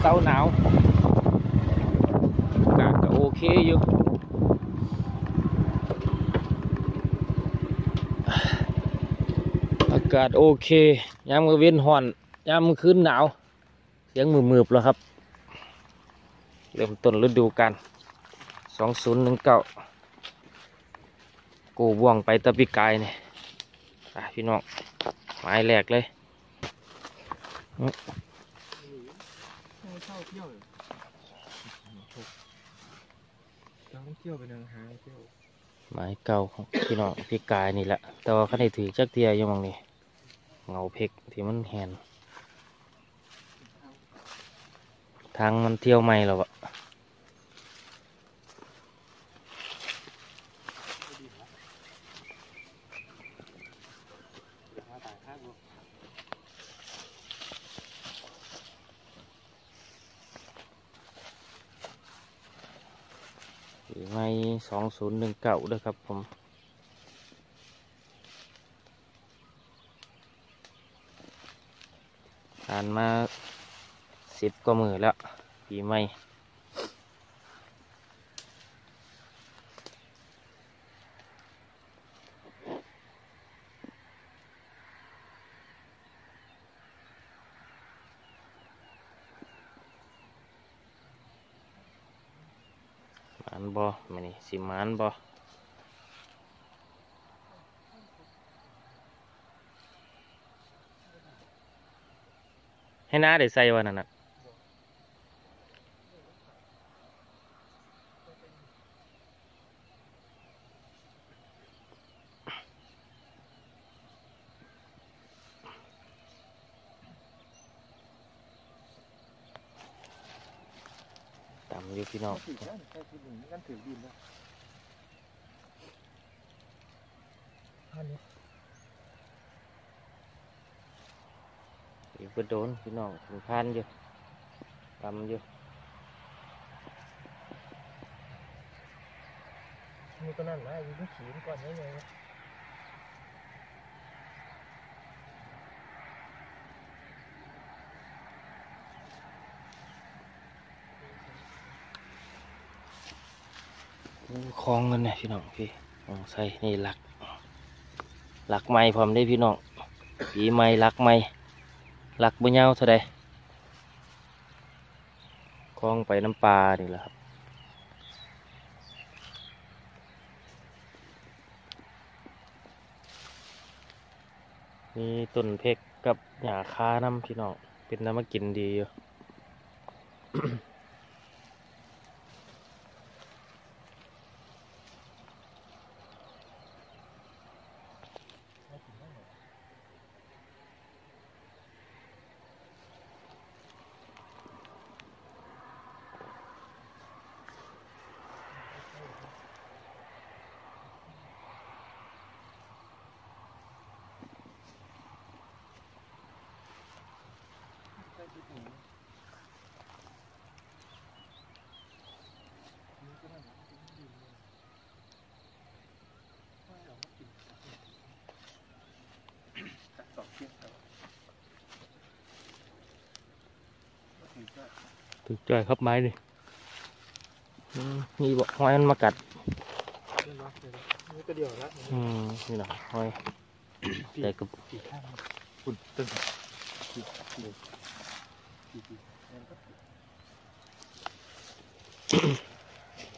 เสาร์หนาวอากาศก็โอเคอยู่อากาศโอเคยามกลางเว้นห่อนยามคืนหนาว เสียงมืบๆแล้วครับ เริ่มต้นฤดูกาลสองศูนย์หนึ่งเก้ากูบ่วงไปตะปีกายเนี่ยพี่น้องไม้แรกเลย เข้าเที่ยวเลยเราต้องเที่ยวไปนางหางเที่ยวไม้เก่าของพี่น้องพี่กายนี่แหละ แต่ว่าเขาได้ถือจักเทียอยู่หมองนี่เงาเพกที่มันแหนทางมันเที่ยวไม่หรอวะ มาต่างข้างกู ถือไม้สองศูนย์หนึ่งเก่าด้วยครับผมผ่านมาสิบกว่ามือแล้วปีใหม่ หมานบอมานี่สิมานบอให้น้าได้ใส่วันนั้นนะ อยู่พี่น้องอได้ใช่ที่หนึ่งนั่นถือดินนะอันนี้อีกก็โดนพี่น้องถึงพันอยู่ตำอยู่มีตัวนั้นนะอยู่ที่ขีนก่อนได้ไง คลองกันเนี่ยพี่น้องพี่ใส่นี่หลักหลักไม้พร้อมได้พี่น้องปีไม้หลักไม้หลักบุญยาเท่าใดคลองไปน้ำปลานี่แหละครับมีต้นเพกกับหญ้าคาน้ำพี่น้องเป็นน้ำมากินดีอยู่ ใช่ที่หนึ่งมีตัวนั้นนะดินเลยไม่เอามากินตัดสองเชือกครับมา ถือก็ถูกใจครับไม้ดิอืมนี่บอกหอยมันมากัดเล่นรักเลยนะนี่ก็เดียวละอืมนี่นะหอยแต่กับสี่ข้างคุณตึงสี่สี่สี่สี่นั่นก็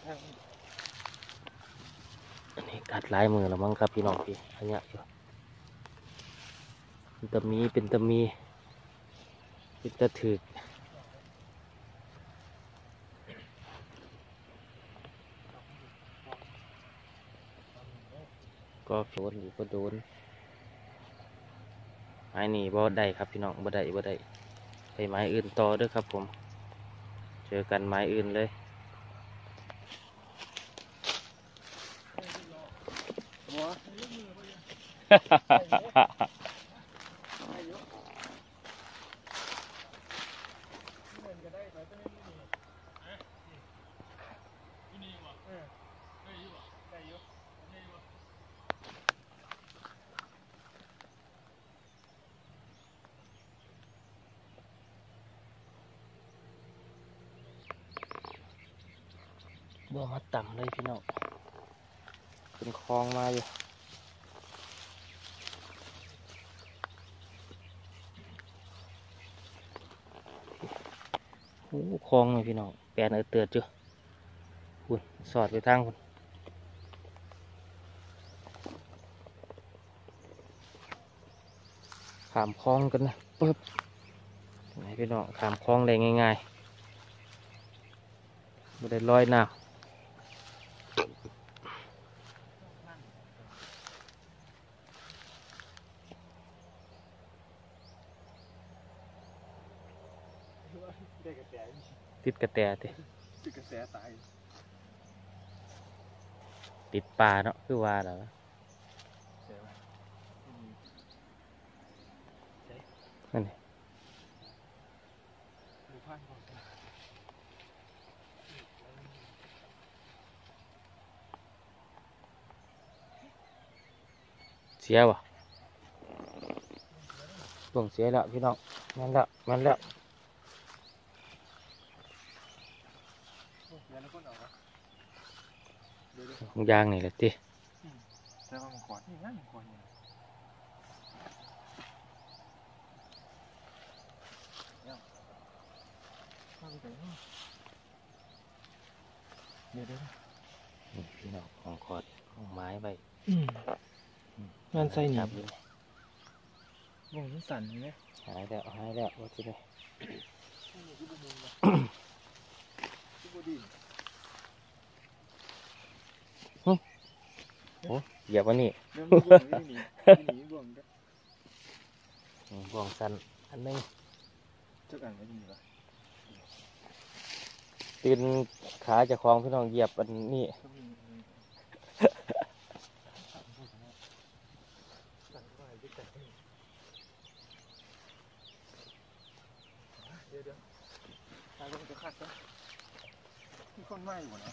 ข้างอันนี้กัดหลายมือแล้วมั้งครับพี่น้องพี่อันเนี้ยอยู่เป็นตะมีเป็นตะมี เป็นตะถือ ก็โดนอยู่ก็โดนไม้นี่บ่ได้ครับพี่น้องบ่ได้บ่ได้ไปไม้อื่นต่อด้วยครับผม เจอกันไม้อื่นเลยหัว บ่มาต่ำเลยพี่น้องขึ้นคลองมาอยู่โอ้คลองเลยพี่น้องแปลนเออเตือดจ้ะคุณสอดไปทางคุณขามคลองกันนะปึ๊บไหนพี่น้องขามคลองได้ง่ายๆไม่ได้ลอยน้ำ ได้กระแส ติด กระแตติติดกระแสตายติดปลาเนาะคือว่าแล้วเสียไหมนั่นนี่ดูพลาดก่อนเสียวะลงเสียแล้วพี่น้องมันแล้วมันแล้ว เดี๋ ยวแล้วก็เอาวะเดี๋ยวเดี๋ยวของยางนี่แหละติแต่ว่ามันขวดนี่นั่นมันขวดเนี่ยเนี่ยเอาไปไหนเดี๋ยวเดี๋ยวนี่พี่น้องของคอดของไม้ใบมันใส่หนีครับอยู่วงมันสั่นไหมหายแล้วหายแล้วว่าที่ไหนที่บุมุนนะที่บุ ดินเหยียบวันนี้เดี๋ยวมันบ่วงไม่หนีไม่หนีบ่วงเด้ออืมบ่วงสันอันหนึงจักอันไม่หนีวะตีนขาเจะคลองพี่น้องเหยียบอันนี้ก็มีสั่นก็ให้ด้วยกันเดี๋ยวเดี๋ยวตายแล้วมันจะคัดซะมีคนไหม้อยู่นะ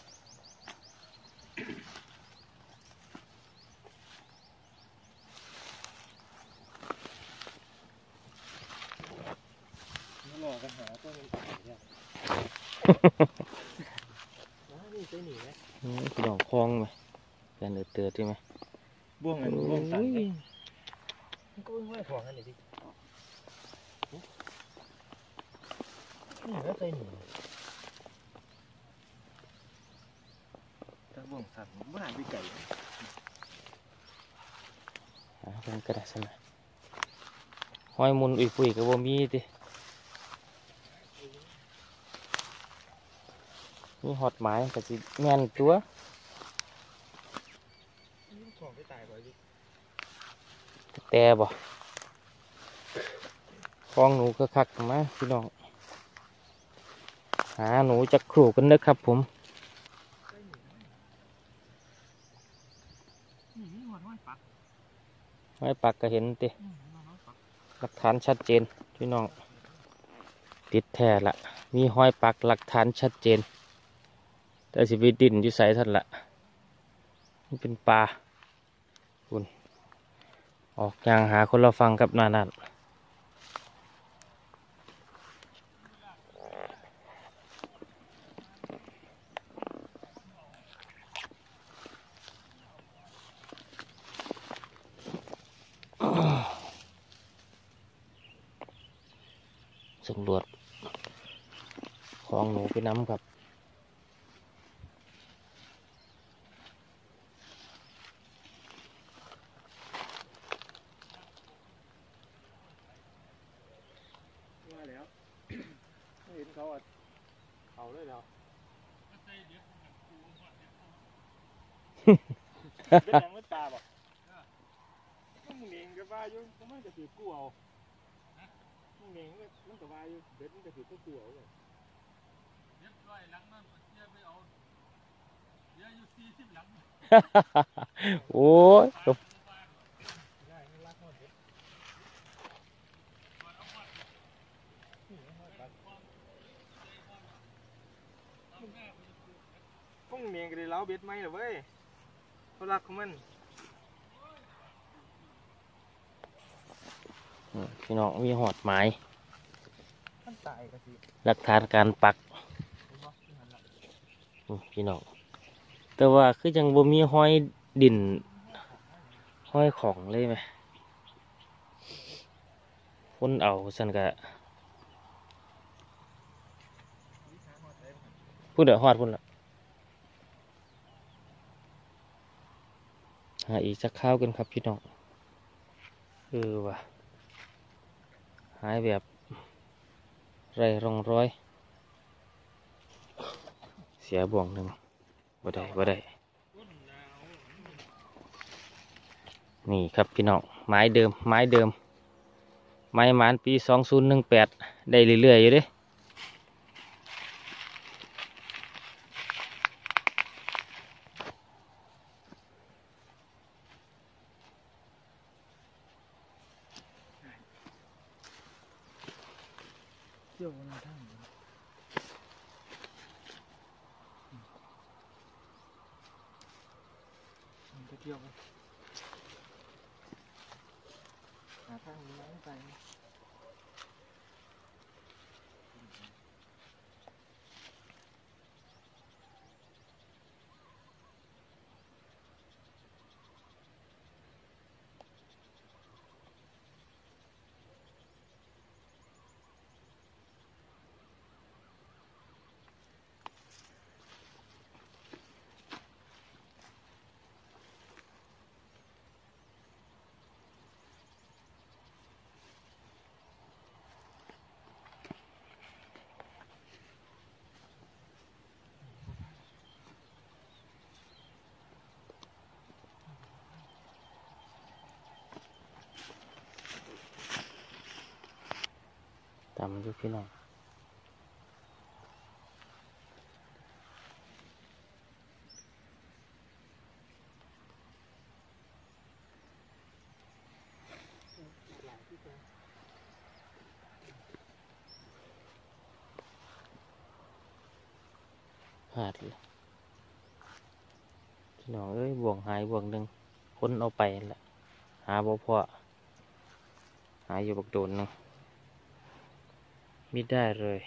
มาหล อกกันหาตัวเงินตายเนี่ยนะนี่ใช่หนีไหมอืมพี่น้องคลองไหมแปลนเออเตือดใช่ไหมบ่วงอันบ่วงสั่นมันก็ไม่ไหวของอันนี้ดินี่ก็ใช่หนีแต่บ่วงสั่นมันไม่หายไปไก่หาเป็นกระดาษนะห้อยมุนอุ้ยปุยกับบ่มีติ มีหอดไม้ก็สิแม่นตัวนี่ของไปตายบ่อยดิแต่บ่คลองหนูก็คักๆมาพี่น้อง หาหนูจักครูกันเด้อครับผมนี่นี่หัวน้อยปักไม้ปักก็เห็นตินี่หัวน้อยปักหลักฐานชัดเจนพี่น้องติดแท้ละมีห้อยปักหลักฐานชัดเจน แต่สิวิดินอยู่ใส่ท่านละมันเป็นปลาคุณออกยางหาคนเราฟังกับนานันสำรวจของหนูไปน้ำครับ ว่าแล้ว ไม่เห็นเขาอะ เขาเลยแล้วเป็นยังไม่ตาบ่มันมึงเองก็ว่าอยู่มันจะถือกู้เอามึงเองมันก็ว่าอยู่เบ็ดมันจะถือกู้เอาเลย เรียบร้อยหลังนั้นก็เสียไปเอาเสียอยู่สี่สิบหลัง โอ้ย ได้ไม่รักหมดเบ็ด พวกมึงเองก็ได้เล้าเบ็ดไหมเหรอเว้ยเขารักของมันอืมพี่น้องมีหอดไม้มันตายก็สิหลักฐานการปักเห็นบ่ที่หันหลังอืมพี่น้องแต่ว่าคือยังบ่มีห้อยดินห้อยของเลยไหมคนเอาสันกะพูดเดี๋ยวฮอดพุ่นละ หาอีกสักข้าวกันครับพี่น้องเออว่ะหายแบบไรร่องร้อย เสียบ่วงหนึ่งบ่ได้บ่ได้ นี่ครับพี่น้องไม้เดิมไม้เดิม ไม้หมานปีสองศูนย์หนึ่งแปดได้เรื่อยๆอยู่เด้ chiều à, thang mình máy vàng ตามอยู่พี่น้องหาดเลยพี่น้องเอ้ยบ่วงหายบ่วงหนึ่งคนเอาไปนั่นแหละหาบ่พอหาอยู่บักโดนนึง มิได้เลย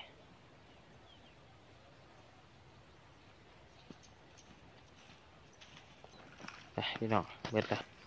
ไปพี่น้องเบิดละ